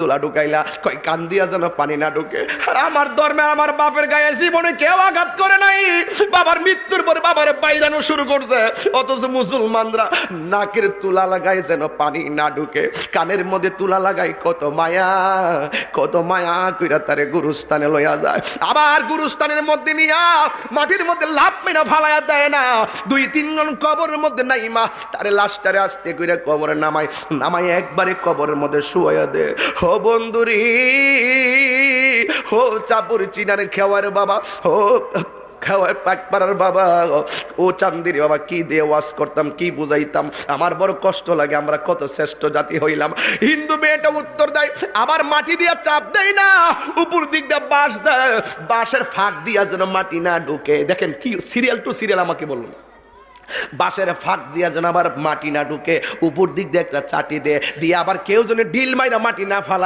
তুলা ঢুকাইলা কই কান দিয়া যেন পানি না ঢুকে। আর আমার ধর্মে আমার বাপের গায়ে জীবনে কেউ আঘাত করে নাই। বাবার মৃত্যুর বাবারে বাইরানো শুরু করছে। অথচ মুসলমানরা নাকের তুলা লাগায় যেন পানি না ঢুকে। কানের মধ্যে তুলা লাগায়, কত মায়া কত মায়া কইরা তারে গুরুস্থানে লইয়া যায়। আবার গুরুস্থানের মধ্যে নিয়া, মাটির মধ্যে লাভ মেনা ফালাইয়া দেয় না। দুই তিনজন কবরের মধ্যে নাই মা তারে লাশটারে আসতে কইরা কবরে নামায়। নামায় একবারে কবরের মধ্যে শুয়াইয়া দে হো বন্ধুরি। হো চাপুর চিনার খেওয়ার বাবা, হো, খাওয়ার পাক পাড়ার বাবা ও চান্দির বাবা, কি দিয়ে ওয়াজ করতাম, কি বুঝাইতাম। আমার বড় কষ্ট লাগে, আমরা কত শ্রেষ্ঠ জাতি হইলাম। হিন্দু মেয়েটা উত্তর দেয়, আবার মাটি দিয়া চাপ দেয় না, উপর দিক দিয়ে বাঁশ দেয়। বাঁশের ফাঁক দিয়া যেন মাটি না ঢুকে। দেখেন কি সিরিয়াল টু সিরিয়াল আমাকে বলুন বাঁশের ফাঁক দিয়া যেন আবার মাটি না ঢুকে, উপর দিক দিয়ে একটা চাটি দে, দিয়ে আবার কেউ যেন ঢিল মাইরা মাটি না ফালা